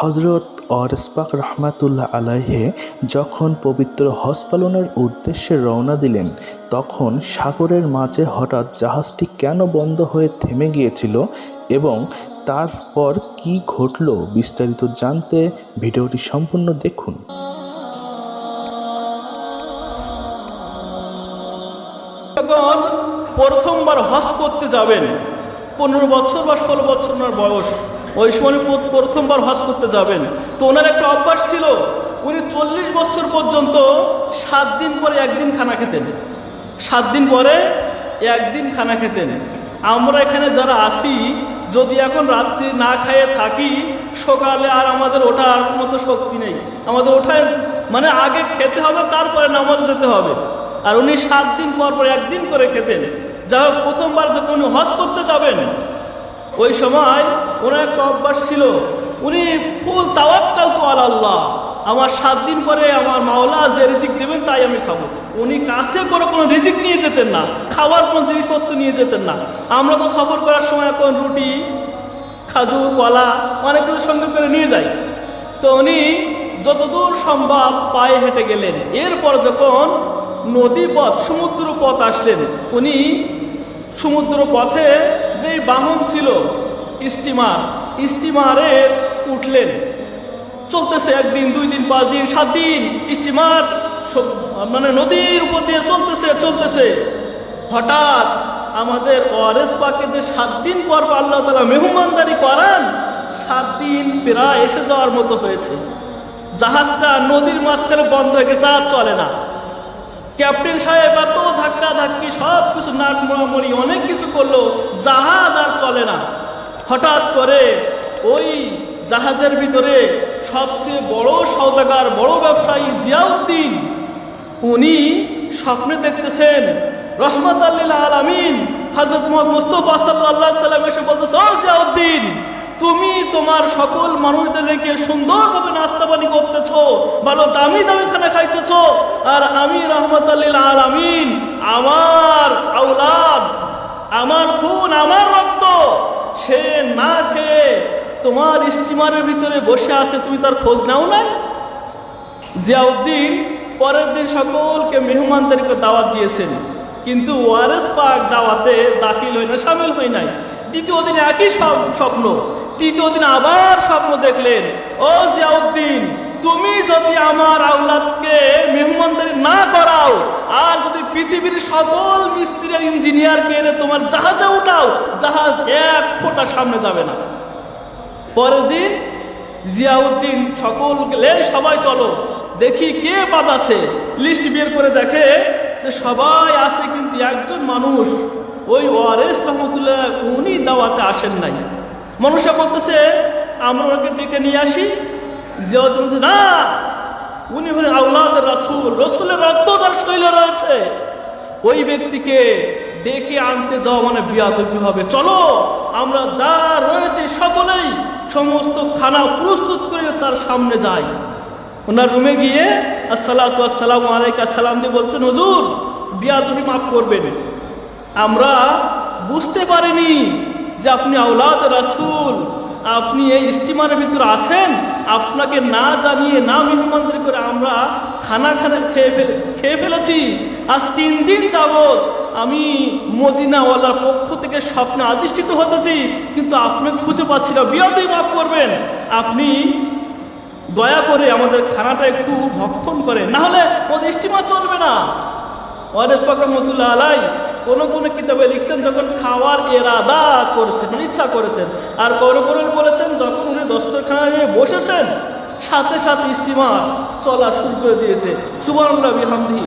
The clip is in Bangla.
হজরত অরসপাক রহমাতুল্লাহ আলাইহে যখন পবিত্র হজ পালনের উদ্দেশ্যে রওনা দিলেন, তখন সাগরের মাঝে হঠাৎ জাহাজটি কেন বন্ধ হয়ে থেমে গিয়েছিল এবং তারপর কি ঘটল বিস্তারিত জানতে ভিডিওটি সম্পূর্ণ দেখুন। প্রথমবার হজ করতে যাবেন, পনেরো বছর বা ষোলো বছর বয়স ওই সময় প্রথমবার হজ করতে যাবেন। তো ওনার একটা অভ্যাস ছিল, উনি চল্লিশ বছর পর্যন্ত সাত দিন পরে একদিন খানা খেতেন। সাত দিন পরে একদিন খানা খেতেন। আমরা এখানে যারা আসি যদি এখন রাত্রি না খেয়ে থাকি, সকালে আর আমাদের ওঠার মতো শক্তি নেই। আমাদের ওঠায় মানে আগে খেতে হবে, তারপরে নামাজ যেতে হবে। আর উনি সাত দিন পর পর একদিন করে খেতেন। যা হোক, প্রথমবার যখন উনি হজ করতে যাবেন ওই সময় ওনার একটা অভ্যাস ছিল, উনি ফুল তাওয়াক্কাল তো আল্লাহ, আমার সাত দিন পরে আমার মাওলা যে রিজিক দেবেন তাই আমি খাব। উনি কাছে করে কোনো রিজিক নিয়ে যেতেন না, খাওয়ার কোনো জিনিসপত্র নিয়ে যেতেন না। আমরা তো সফর করার সময় এখন রুটি খাজুর কলা অনেক কিছু সঙ্গে করে নিয়ে যাই। তো উনি যতদূর সম্ভব পায়ে হেঁটে গেলেন। এরপর যখন নদী পথ সমুদ্র পথ আসলেন, উনি সমুদ্র পথে যেই বাহন ছিল স্টিমার স্টিমারে উঠলেন। চলতেছে একদিন, দুই দিন, পাঁচ দিন, সাত দিন স্টিমার মানে নদীর উপর দিয়ে চলতেছে চলতেছে। হঠাৎ আমাদের ওয়ারেস পাকে যে সাত দিন পর আল্লাহ তালা মেহমানদারি করান, সাত দিন প্রায় এসে যাওয়ার মতো হয়েছে। জাহাজটা নদীর মাঝখানে বন্ধ হয়ে গেছে, আর চলে না। ক্যাপ্টেন সাহেব এত ধাক্কা ধাক্কি সব কিছু নাট মোড়ামুড়ি, অনেক কিছু করল, জাহাজ আর চলে না। হঠাৎ করে ওই জাহাজের ভিতরে সবচেয়ে বড় সৌদাগার বড় ব্যবসায়ী জিয়াউদ্দিন, উনি স্বপ্নে দেখতেছেন রহমত আল্লিল আলামিন হজরত মোহাম্মদ মুস্তফা সাল্লাহ সাল্লাম এসে বলতেছে জিয়াউদ্দিন তুমি তোমার সকল মানুষদেরকে সুন্দরভাবে নাস্তা পানি করতেছো, ভালো দামি দামি খানা খাইতেছ, আর আমি রহমত আল্লিল আলামিন, আমার আউলাদ আমার খুন, আমার রক্ত, সে না খেয়ে তোমার স্টিমারের ভিতরে বসে আছে, তুমি তার খোঁজ নাও নাই? জিয়াউদ্দিন পরের দিন সকলকে মেহমানদারিকে দাওয়াত দিয়েছেন, কিন্তু ওয়ারেস পাক দাওয়াতে দাখিল হয় না, সামিল হয় নাই। দ্বিতীয় দিন একই স্বপ্ন তৃতীয় দিন আবার স্বপ্ন দেখলেন। ও জিয়াউদ্দিন, তুমি যদি আমার আউলাদকে মেহমানদারি না করাও, আর যদি পৃথিবীর সকল মিস্ত্রি আর ইঞ্জিনিয়ারকে এনে তোমার জাহাজে উঠাও, জাহাজ এক ফোঁটা সামনে যাবে না। পরের দিন জিয়াউদ্দিন সকল গেলে, সবাই চলো, দেখি কে বাদ আছে। লিস্ট বের করে দেখে যে সবাই আছে কিন্তু একজন মানুষ। ওই ওয়ারেস রহমতুল্লাহ, উনি দাওয়াতে আসেন নাই। মানুষে বলতেছে আমরা ওকে ডেকে নিয়ে আসি জিয়াউদ্দিন না, উনি হলেন আউলাদ রাসুল, রসুলের রক্ত যার শৈলে রয়েছে। ওই ব্যক্তিকে ডেকে আনতে যাওয়া মানে বিয়াদবি হবে। চলো, আমরা যা রয়েছে সকলেই সমস্ত খানা প্রস্তুত করে তার সামনে যাই। ওনার রুমে গিয়ে আসসালাতু আসসালামু আলাইকা, সালাম দিয়ে বলছেন, হুজুর, বিয়াদবি মাফ করবেন। আমরা বুঝতে পারিনি যে আপনি আউলাদ রাসুল। আপনি এই স্টিমারের ভিতরে আসেন আপনাকে না জানিয়ে, না মেহমানদারি করে আমরা খানা খানা খেয়ে ফেলে, খেয়ে ফেলেছি। আজ তিন দিন যাবৎ আমি মদিনাওয়ালার পক্ষ থেকে স্বপ্নে আদিষ্ঠিত হতেছি, কিন্তু আপনি খুঁজে পাচ্ছি না। বিয়াদই মাফ করবেন। আপনি দয়া করে আমাদের খানাটা একটু ভক্ষণ করে না হলে ওদের স্টিমার চলবে না। ওয়ারেস পাক রহমতুল্লাহ আলাই কোন কোন কিতাবে লিখছেন যখন খাওয়ার এরাদা করেছেন, ইচ্ছা করেছেন। আর বড় বড় বলেছেন, যখন উনি দস্তরখানা নিয়ে বসেছেন, সাথে সাথে স্টিমার চলা শুরু করে দিয়েছে। সুবর্ণ বিহামদি।